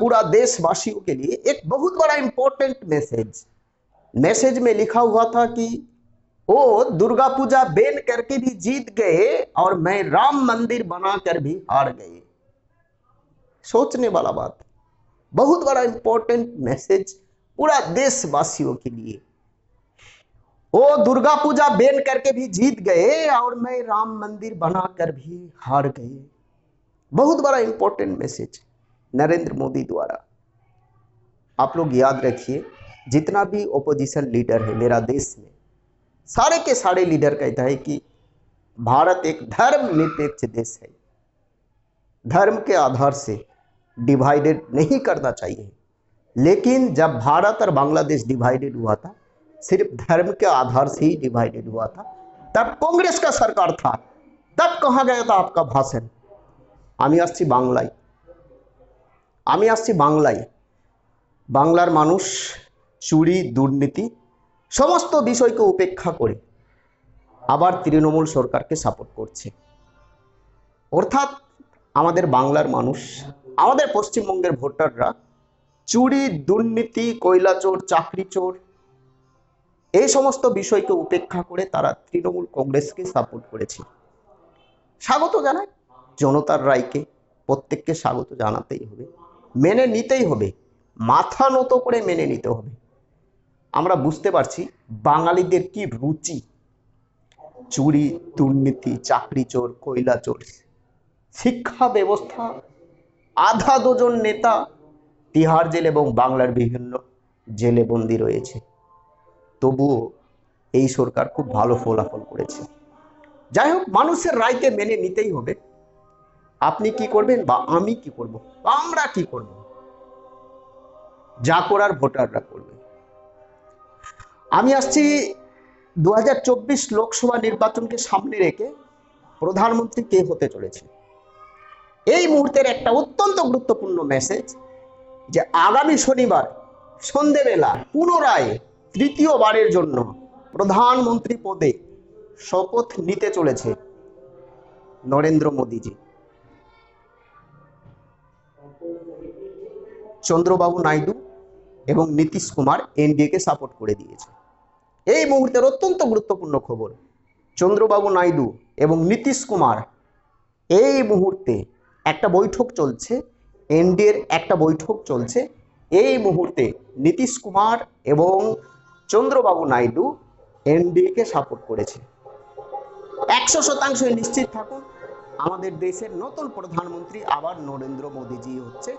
पूरा देशवासियों के लिए एक बहुत बड़ा इंपॉर्टेंट मैसेज मैसेज में लिखा हुआ था कि वो दुर्गा पूजा बैन करके भी जीत गए और मैं राम मंदिर बनाकर भी हार गए। सोचने वाला बात। बहुत बड़ा इंपॉर्टेंट मैसेज पूरा देशवासियों के लिए। वो दुर्गा पूजा बैन करके भी जीत गए और मैं राम मंदिर बनाकर भी हार गए। बहुत बड़ा इंपॉर्टेंट मैसेज नरेंद्र मोदी द्वारा आप लोग याद रखिए जितना भी ओपोजिशन लीडर है मेरा देश में सारे के सारे लीडर कहता है कि भारत एक धर्म निरपेक्ष देश है धर्म के आधार से डिवाइडेड नहीं करना चाहिए लेकिन जब भारत और बांग्लादेश डिवाइडेड हुआ था सिर्फ धर्म के आधार से ही डिवाइडेड हुआ था तब कांग्रेस का सरकार था तब कहा गया था आपका भाषण আমি আসছি বাংলায় আমি আসছি বাংলায়। বাংলার মানুষ, চুরি, দুর্নীতি, সমস্ত বিষয়কে উপেক্ষা করে আবার তৃণমূল সরকারকে সাপোর্ট করছে। অর্থাৎ আমাদের বাংলার মানুষ, আমাদের পশ্চিমবঙ্গের ভোটাররা চুরি, দুর্নীতি কয়লা চোর চাকরি চোর এই সমস্ত বিষয়কে উপেক্ষা করে তারা তৃণমূল কংগ্রেসকে সাপোর্ট করেছে। স্বাগত জানায় জনতার রায়কে। প্রত্যেককে স্বাগত জানাতেই হবে। মেনে নিতেই হবে। মাথা নত করে মেনে নিতে হবে। আমরা বুঝতে পারছি বাঙালিদের কি রুচি। চুরি, দুর্নীতি চাকরি চোর কয়লা চোর শিক্ষা ব্যবস্থা, আধা দুজন নেতা, তিহার জেল এবং বাংলার বিভিন্ন জেলে বন্দী রয়েছে। তবুও এই সরকার খুব ভালো ফলাফল করেছে। যাই হোক, মানুষের রায়কে মেনে নিতেই হবে। আপনি কি করবেন বা আমি কি করব? আমরা কি করব? যা করার ভোটাররা করবে। আমি আসছি দু হাজার চব্বিশ লোকসভা নির্বাচনকে সামনে রেখে প্রধানমন্ত্রী কে হতে চলেছে। এই মুহূর্তের একটা অত্যন্ত গুরুত্বপূর্ণ মেসেজ যে আগামী শনিবার সন্ধেবেলা পুনরায় তৃতীয়বারের জন্য প্রধানমন্ত্রী পদে শপথ নিতে চলেছে নরেন্দ্র মোদীজি। চন্দ্রবাবু নাইডু এবং নীতিশ কুমার এনডিএকে সাপোর্ট করে দিয়েছে। এই মুহূর্তের অত্যন্ত গুরুত্বপূর্ণ খবর, চন্দ্রবাবু নাইডু এবং নীতিশ কুমার এই মুহূর্তে একটা বৈঠক চলছে এনডিএর একটা বৈঠক চলছে। এই মুহূর্তে নীতিশ কুমার এবং চন্দ্রবাবু নাইডু এনডিএকে সাপোর্ট করেছে। একশো শতাংশ নিশ্চিত থাকুন, আমাদের দেশের নতুন প্রধানমন্ত্রী আবার নরেন্দ্র মোদীজি হচ্ছে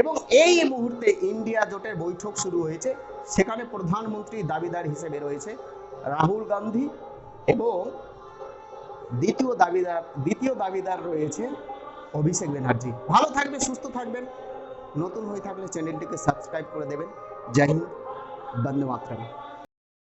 এবং এই মুহূর্তে ইন্ডিয়া জোটের বৈঠক শুরু হয়েছে। সেখানে প্রধানমন্ত্রী দাবিদার হিসেবে রয়েছে রাহুল গান্ধী এবং দ্বিতীয় দাবিদার দ্বিতীয় দাবিদার রয়েছে অভিষেক ব্যানার্জি। ভালো থাকবেন, সুস্থ থাকবেন। নতুন হয়ে থাকলে চ্যানেলটিকে সাবস্ক্রাইব করে দেবেন। জয় হিন্দ, বন্দে মাতরম।